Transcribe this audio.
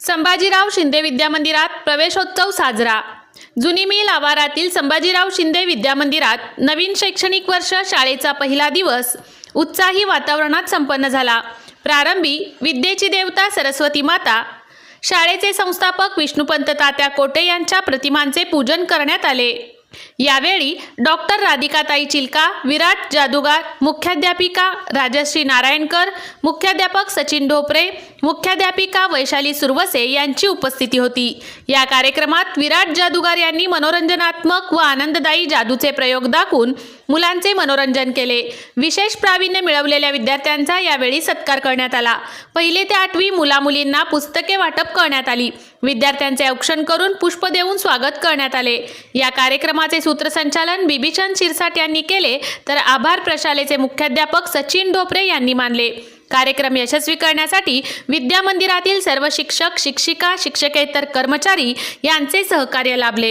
संभाजीराव शिंदे विद्यामंदिरात प्रवेशोत्सव साजरा. जुनी मिल आवारातील संभाजीराव शिंदे विद्यामंदिरात नवीन शैक्षणिक वर्ष शाळेचा पहिला दिवस उत्साही वातावरणात संपन्न झाला. प्रारंभी विद्येची देवता सरस्वती माता शाळेचे संस्थापक विष्णुपंत तात्या कोटे यांच्या प्रतिमांचे पूजन करण्यात आले. यावेळी डॉक्टर राधिकाताई चिलका विराट जादूगार मुख्याध्यापिका राजश्री नारायणकर मुख्याध्यापक सचिन ढोपरे मुख्याध्यापिका वैशाली सुरवसे यांची उपस्थिती होती. या कार्यक्रमात विराट जादूगार यांनी मनोरंजनात्मक व आनंददायी जादूचे प्रयोग दाखवून मुलांचे मनोरंजन केले. विशेष प्रावीण्य मिळवलेल्या विद्यार्थ्यांचा यावेळी सत्कार करण्यात आला. पहिले ते आठवी मुलामुलींना पुस्तके वाटप करण्यात आली. विद्यार्थ्यांचे औक्षण करून पुष्प देऊन स्वागत करण्यात आले. या कार्यक्रमाचे सूत्रसंचालन बिबीचंद शिरसाट यांनी केले तर आभार प्रशालेचे मुख्याध्यापक सचिन ढोपरे यांनी मानले. कार्यक्रम यशस्वी करण्यासाठी विद्यामंदिरातील सर्व शिक्षक शिक्षिका शिक्षकेतर कर्मचारी यांचे सहकार्य लाभले.